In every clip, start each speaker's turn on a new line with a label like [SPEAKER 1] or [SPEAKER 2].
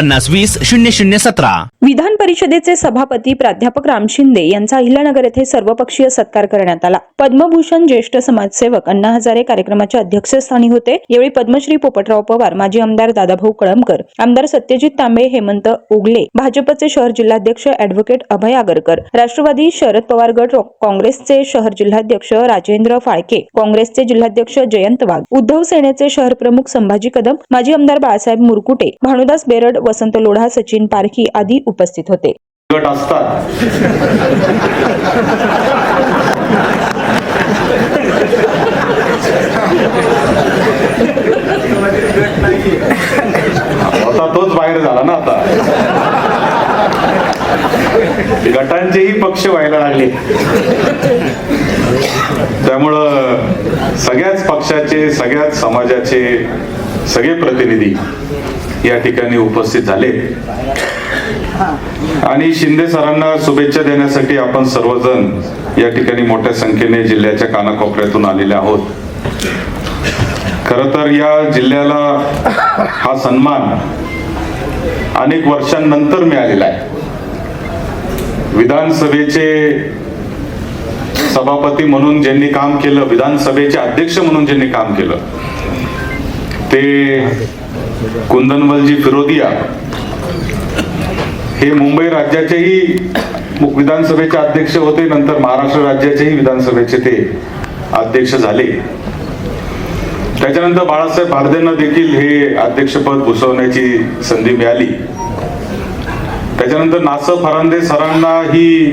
[SPEAKER 1] पन्नास वीस शून्य शून्य सतरा.
[SPEAKER 2] विधान परिषदेचे सभापती प्राध्यापक राम शिंदे यांचा अहिल्यानगर येथे सर्वपक्षीय सत्कार करण्यात आला. पद्मभूषण ज्येष्ठ समाजसेवक अण्णा हजारे कार्यक्रमाच्या अध्यक्षस्थानी होते. यावेळी पद्मश्री पोपटराव पवार माजी आमदार दादाभाऊ कळमकर आमदार सत्यजित तांबे हेमंत उगले भाजपचे शहर जिल्हाध्यक्ष अॅडव्होकेट अभय आगरकर राष्ट्रवादी शरद पवार गट काँग्रेसचे शहर जिल्हाध्यक्ष राजेंद्र फाळके काँग्रेसचे जिल्हाध्यक्ष जयंत वाघ उद्धव सेनेचे शहर प्रमुख संभाजी कदम माजी आमदार बाळासाहेब मुरकुटे भानुदास बेरड वसंत लोढा सचिन पारखी आदी उपस्थित होते.
[SPEAKER 3] गट असतात. आता तोच बाहेर झाला ना आता. गटांचेही पक्ष व्हायला लागले. त्यामुळं सगळ्याच पक्षाचे सगळ्याच समाजाचे सगळे प्रतिनिधी या ठिकाणी उपस्थित झाले. आणि शिंदे सरांना शुभेच्छा देण्यासाठी आपण सर्वजण या ठिकाणी मोठ्या संख्येने जिल्ह्याच्या कानाकोपऱ्यातून आलेले आहोत. खर तर या जिल्ह्याला हा सन्मान अनेक वर्षांनंतर मिळालेला आहे. विधानसभेचे सभापती म्हणून ज्यांनी काम केलं विधानसभेचे अध्यक्ष म्हणून ज्यांनी काम केलं ते कुंदनवलजी फिरोदिया हे मुंबई राज्याचेही विधानसभेचे अध्यक्ष होते नंतर महाराष्ट्र राज्याचेही विधानसभेचे ते अध्यक्ष झाले. त्याच्यानंतर बाळासाहेब भारदेंना देखील हे अध्यक्षपद भूषवण्याची संधी मिळाली. त्याच्यानंतर नासव फरांदे सरांना ही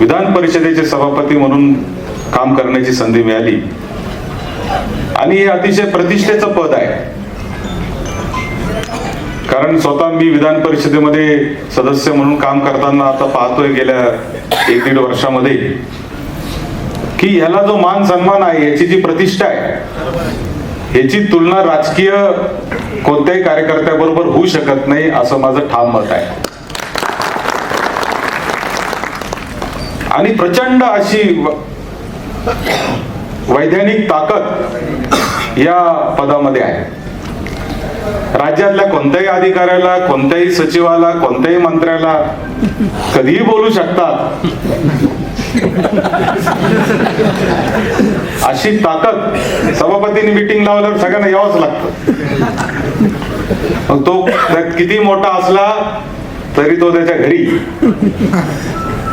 [SPEAKER 3] विधान परिषदेचे सभापती म्हणून काम करण्याची संधी मिळाली. आणि हे अतिशय प्रतिष्ठेचं पद आहे. कारण स्वतः मी विधान परिषदेमध्ये सदस्य म्हणून काम करताना आता पाहतोय गेल्या एक दीड वर्षामध्ये की ह्याला जो मान सन्मान आहे याची जी प्रतिष्ठा आहे ह्याची तुलना राजकीय कोणत्याही कार्यकर्त्याबरोबर होऊ शकत नाही असं माझं ठाम मत आहे. आणि प्रचंड अशी वैज्ञानिक वैधानिक ताकद या पदामध्ये आहे. राज्यातल्या कोणत्याही अधिकाऱ्याला कोणत्याही सचिवाला कोणत्याही मंत्र्याला कधीही बोलू शकतात. अशी ताकद सभापतींनी मिटिंग लावल्यावर सगळ्यांना यावंच लागतं. मग तो किती मोठा असला तरी तो त्याच्या घरी.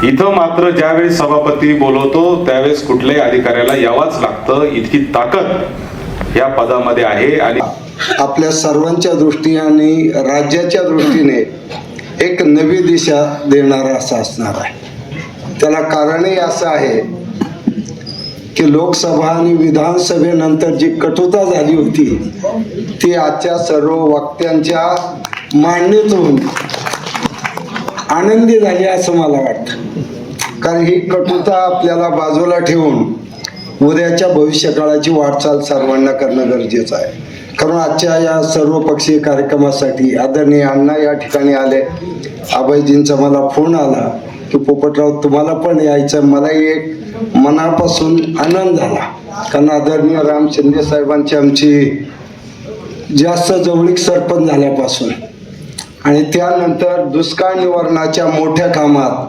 [SPEAKER 3] इथं मात्र ज्यावेळेस सभापती बोलवतो त्यावेळेस कुठल्याही अधिकाऱ्याला यावाच लागतं. इतकी ताकद या पदामध्ये आहे आणि
[SPEAKER 4] आपल्या सर्वांच्या दृष्टीने आणि राज्याच्या दृष्टीने एक नवी दिशा देणारा असा असणार आहे. त्याला कारणही असं आहे की लोकसभा आणि विधानसभेनंतर जी कटुता झाली होती ती आजच्या सर्व वक्त्यांच्या मांडणीतून आनंदी झाली असं मला वाटतं. कारण ही कटुता आपल्याला बाजूला ठेवून उद्याच्या भविष्यकाळाची वाटचाल सर्वांना करणं गरजेचं आहे. कारण आजच्या या सर्व पक्षीय कार्यक्रमासाठी आदरणीय अण्णा या ठिकाणी आले. अभयजींचा मला फोन आला की पोपटराव तुम्हाला पण यायचं. मलाही एक मनापासून आनंद झाला. कारण आदरणीय राम शिंदे साहेबांची आमची जास्त जवळीक सरपंच झाल्यापासून. आणि त्यानंतर दुष्काळ निवारणाच्या मोठ्या कामात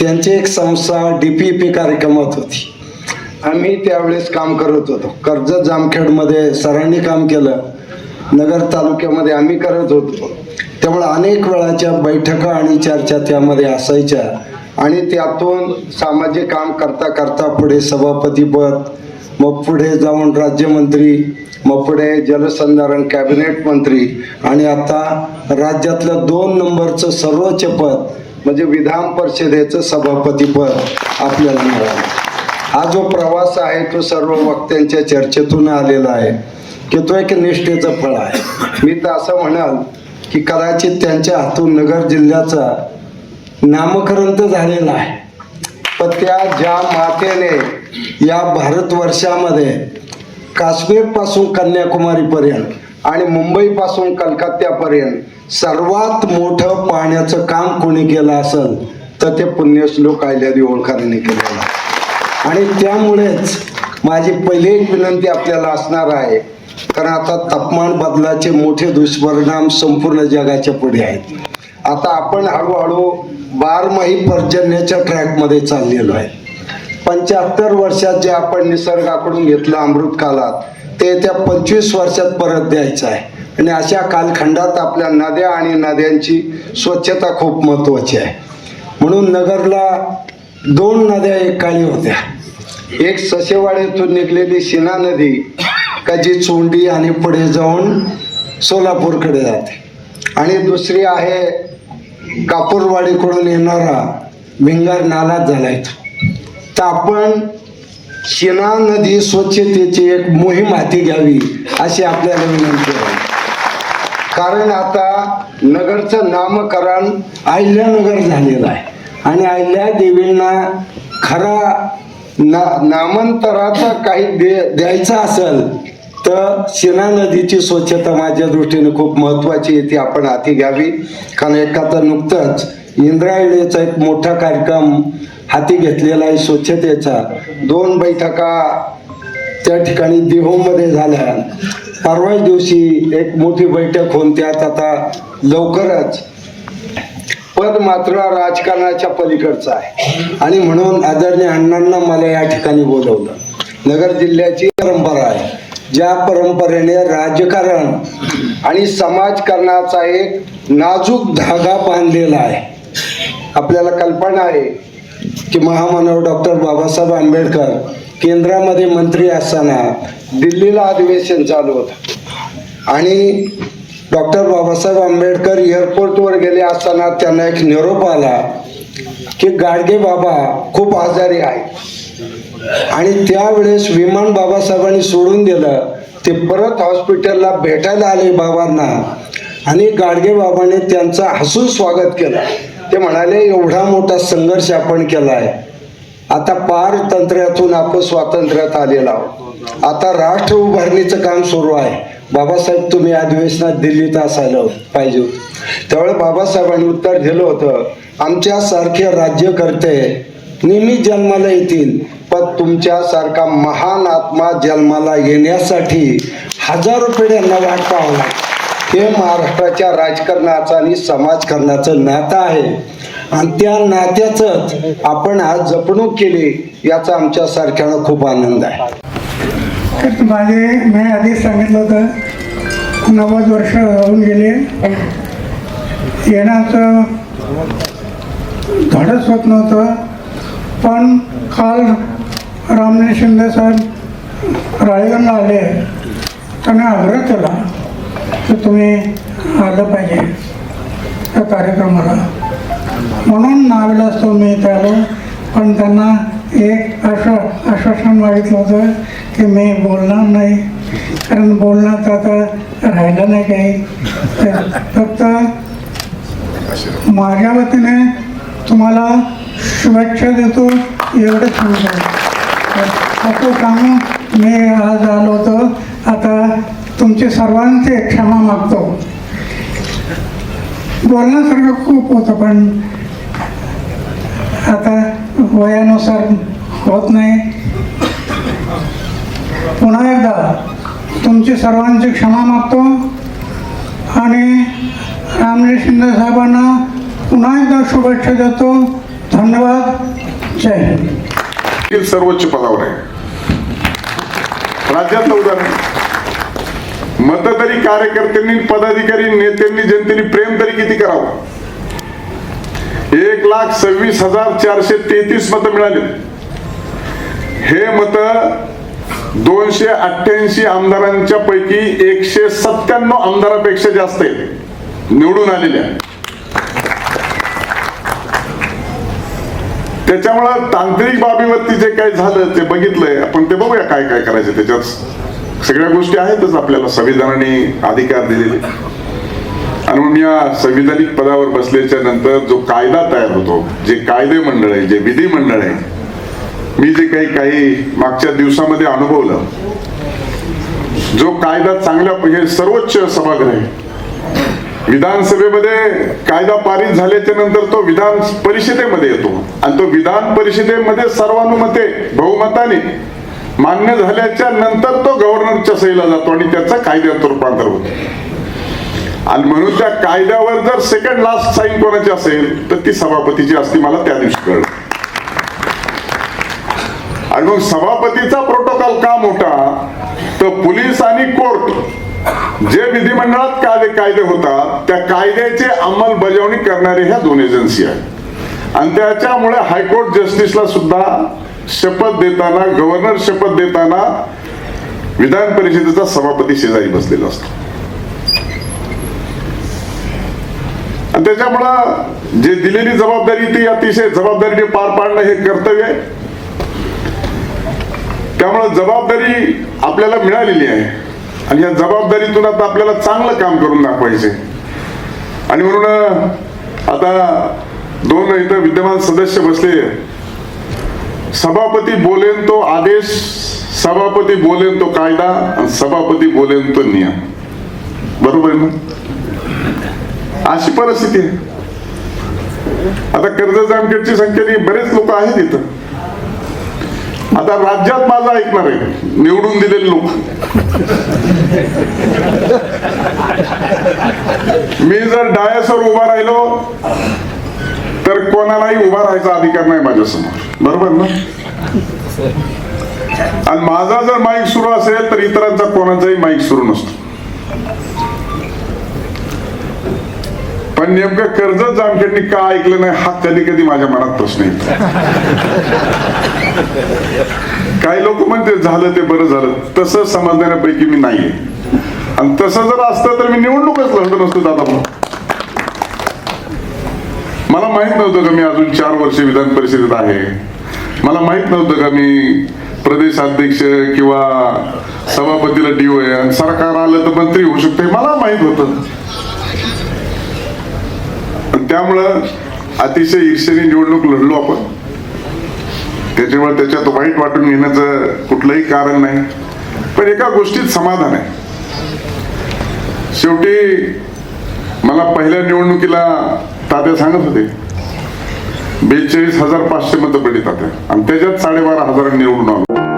[SPEAKER 4] त्यांची एक संस्था डी पी पी कार्यक्रमात होती. आम्ही त्यावेळेस काम करत होतो. कर्जत जामखेडमध्ये सरांनी काम केलं. नगर तालुक्यामध्ये आम्ही करत होतो. त्यामुळे अनेक वेळाच्या बैठका आणि चर्चा त्यामध्ये असायच्या. आणि त्यातून सामाजिक काम करता करता पुढे सभापतीपद मग पुढे जाऊन राज्यमंत्री मग पुढे जलसंधारण कॅबिनेट मंत्री आणि आता राज्यातलं दोन नंबरचं सर्वोच्च पद म्हणजे विधान परिषदेचं सभापतीपद आपल्याला मिळालं. हा जो प्रवास आहे तो सर्व वक्त्यांच्या चर्चेतून आलेला आहे की तो एक निष्ठेचं फळ आहे. मी तर असं म्हणाल की कदाचित त्यांच्या हातून नगर जिल्ह्याचा नामकरण तर झालेला आहे. पण त्या ज्या मातेने या भारतवर्षामध्ये काश्मीरपासून कन्याकुमारीपर्यंत आणि मुंबईपासून कलकत्त्यापर्यंत सर्वात मोठं पाण्याचं काम कोणी केलं असेल तर ते पुण्यश्लोक अहिल्यादेवी होळकरांनी केलेलं आहे. आणि त्यामुळेच माझी पहिली एक विनंती आपल्याला असणार आहे. कारण आता तापमान बदलाचे मोठे दुष्परिणाम संपूर्ण जगाच्या पुढे आहेत. आता आपण हळूहळू बारमाही पर्जन्याच्या ट्रॅकमध्ये चाललेलो आहे. पंच्याहत्तर वर्षात जे आपण निसर्गाकडून घेतलं अमृत कालात ते त्या पंचवीस वर्षात परत द्यायचं आहे. आणि अशा कालखंडात आपल्या नद्या आणि नद्यांची स्वच्छता खूप महत्त्वाची आहे. म्हणून नगरला दोन नद्या एक काळी होत्या. एक ससेवाड्यातून निघलेली शिना नदी का जी चोंडी आणि पुढे जाऊन सोलापूरकडे जाते. आणि दुसरी आहे कापूरवाडीकडून येणारा भिंगार नालाच झाला इथं. तर आपण शिना नदी स्वच्छतेची एक मोहीम हाती घ्यावी अशी आपल्याला विनंती आहे. कारण आता नगरचं नामकरण अहिल्यानगर झालेलं आहे. आणि अहिल्या देवींना खरा ना नामांतराचा काही दे द्यायचा असेल तर शिना नदीची स्वच्छता माझ्या दृष्टीने खूप महत्त्वाची आहे ती आपण हाती घ्यावी. कारण एका तर नुकतंच इंद्रायणीचा एक मोठा कार्यक्रम हाती घेतलेला आहे स्वच्छतेचा. दोन बैठका त्या ठिकाणी देहूमध्ये झाल्या. परवाच दिवशी एक मोठी बैठक होऊन त्यात आता लवकरच पद मात्र राजकारणाच्या पलीकडचं आहे. आणि म्हणून आदरणीय अण्णांना मला या ठिकाणी बोलवलं. नगर जिल्ह्याची परंपरा आहे. ज्या परंपरेने राजकारण आणि समाजकारणाचा एक नाजूक धागा बांधलेला आहे. आपल्याला कल्पना आहे की महामानव डॉक्टर बाबासाहेब आंबेडकर केंद्रामध्ये मंत्री असताना दिल्लीला अधिवेशन चालू होतं. आणि डॉक्टर बाबासाहेब आंबेडकर एअरपोर्टवर गेले असताना त्यांना एक निरोप आला की गाडगे बाबा खूप आजारी आहेत. आणि त्यावेळेस विमान बाबासाहेबांनी सोडून दिलं. ते परत हॉस्पिटलला भेटायला आले बाबांना. आणि गाडगे बाबाने त्यांचं हसून स्वागत केलं. ते म्हणाले एवढा मोठा संघर्ष आपण केला आहे आता पार तंत्र्यातून आपण स्वातंत्र्यात आलेला आहोत. आता राष्ट्र उभारणीचं काम सुरू आहे. बाबासाहेब तुम्ही अधिवेशनात दिल्लीत असायला पाहिजे. त्यावेळे त्यावेळेस बाबासाहेबांनी उत्तर दिलं होतं आमच्यासारखे राज्यकर्ते नेहमी जन्माला येतील पण तुमच्यासारखा महान आत्मा जन्माला येण्यासाठी हजारो पिढ्यांना वाट पाहावं हे महाराष्ट्राच्या राजकारणाचं आणि समाजकारणाचं नातं आहे. आणि त्या नात्याचंच आपण आज जपणूक केली याचा आमच्या सारख्यानं खूप आनंद आहे.
[SPEAKER 5] तर माझे मी आधीच सांगितलं होतं नव्वद वर्ष होऊन गेले. येण्याचं धडच होत नव्हतं. पण काल रामने शिंदे साहेब राळेगणला आले. त्यांना आग्रह केला की तुम्ही आलं पाहिजे त्या कार्यक्रमाला. म्हणून नावेलाच तो मी इथे आलो. पण त्यांना एक असं आश्वासन मागितलं होतं की मी बोलणार नाही. कारण बोलण्यात आता राहिलं नाही काही. फक्त माझ्या वतीने तुम्हाला शुभेच्छा देतो. एवढंच सांगतो असं सांगून मी आज आलो होतो. आता तुमचे सर्वांचे क्षमा मागतो. बोलण्यासारखं खूप होतं पण आता वयानुसार होत नाही. पुन्हा एकदा तुमची सर्वांची क्षमा मागतो आणि रामजी शिंदे साहेबांना पुन्हा एकदा शुभेच्छा देतो. धन्यवाद. जय हिंद.
[SPEAKER 6] सर्वोच्च पदावर आहे. राज्यात उदाहरण मतदारी कार्यकर्त्यांनी पदाधिकारी नेत्यांनी जनतेने प्रेम तरी किती करावं? एक लाख सव्वीस हजार चारशे तेहतीस मतं मिळाली. हे मत दोनशे अठ्ठ्याऐंशी आमदारांच्या पैकी एकशे सत्त्याण्णव आमदारापेक्षा जास्त आहेत. निवडून आलेल्या त्याच्यामुळं तांत्रिक बाबीवरती जे काही झालं ते बघितलंय. आपण ते बघूया काय काय करायचं त्याच्यात. सगळ्या गोष्टी आहेतच आपल्याला. संविधानाने अधिकार दिलेले. आणि मग या संविधानिक पदावर बसल्याच्या नंतर जो कायदा तयार होतो जे कायदे मंडळ आहे जे विधी मंडळ आहे मी जे काही काही मागच्या दिवसामध्ये अनुभवलं जो कायदा चांगल्या हे सर्वोच्च सभागृह आहे. विधानसभेमध्ये कायदा पारित झाल्याच्यानंतर तो विधान परिषदेमध्ये येतो. आणि तो विधान परिषदेमध्ये सर्वानुमते बहुमताने मान्य झाल्याच्यानंतर तो गव्हर्नरच्या सहीला जातो आणि त्याचा कायद्यात रूपांतर होतो. आणि म्हणून त्या कायद्यावर जर सेकंड लास्ट साईन कोणाची असेल तर ती सभापतीची असती मला त्या दिवशी कळलं. आणि मग सभापतीचा प्रोटोकॉल का मोठा तर पोलीस आणि कोर्ट जे विधिमंडळात कायदे कायदे होतात त्या कायद्याची अंमलबजावणी करणारे ह्या दोन एजन्सी आहेत. आणि त्याच्यामुळे हायकोर्ट जस्टिसला सुद्धा शपथ देताना गव्हर्नर शपथ देताना विधान परिषदेचा सभापती शेजारी बसलेला असतो. आणि त्याच्यामुळं जे दिलेली जबाबदारी ती अतिशय जबाबदारीने पार पाडणं हे कर्तव्य आहे. त्यामुळं जबाबदारी आपल्याला मिळालेली आहे. आणि या जबाबदारीतून आता आपल्याला चांगलं काम करून दाखवायचे आणि म्हणून आता दोन इथं विद्यमान सदस्य बसले. सभापती बोलेन तो आदेश सभापती बोलेन तो कायदा आणि सभापती बोलेन तो नियम. बरोबर आहे ना? अशी परिस्थिती आहे. आता कर्ज जामखेडची संख्येने बरेच लोक आहेत इथं. आता राज्यात माझं ऐकणार आहे निवडून दिलेले लोक. मी जर डायसवर उभा राहिलो तर कोणालाही उभा राहायचा अधिकार नाही माझ्यासमोर. बरोबर ना? आणि माझा जर माईक सुरू असेल तर इतरांचा कोणाचाही माईक सुरू नसतो. पण नेमकं कर्जत जामखेडनी का ऐकलं नाही हा कधी कधी माझ्या मनात प्रश्न येतो. काही लोक म्हणते झालं ते बरं झालं. तसं समजण्यापैकी मी नाहीये. आणि तसं जर असतं तर मी निवडणूकच लढलो नसतो दादा मला माहीत नव्हतं का मी अजून चार वर्ष विधान परिषदेत आहे. मला माहीत नव्हतं का मी प्रदेशाध्यक्ष किंवा सभापतीला डीओ आहे आणि सरकार आलं तर मंत्री होऊ शकते मला माहीत होतं. त्यामुळं अतिशय ईर्षेने निवडणूक लढलो आपण. त्याच्यामुळे त्याच्यात वाईट वाटून घेण्याचं कुठलंही कारण नाही. पण एका गोष्टीत समाधान आहे. शेवटी मला पहिल्या निवडणुकीला तात्या सांगत होते. बेचाळीस हजार पाचशे मतं पडली तात्या. आणि त्याच्यात साडेबारा हजार निवडून आलो.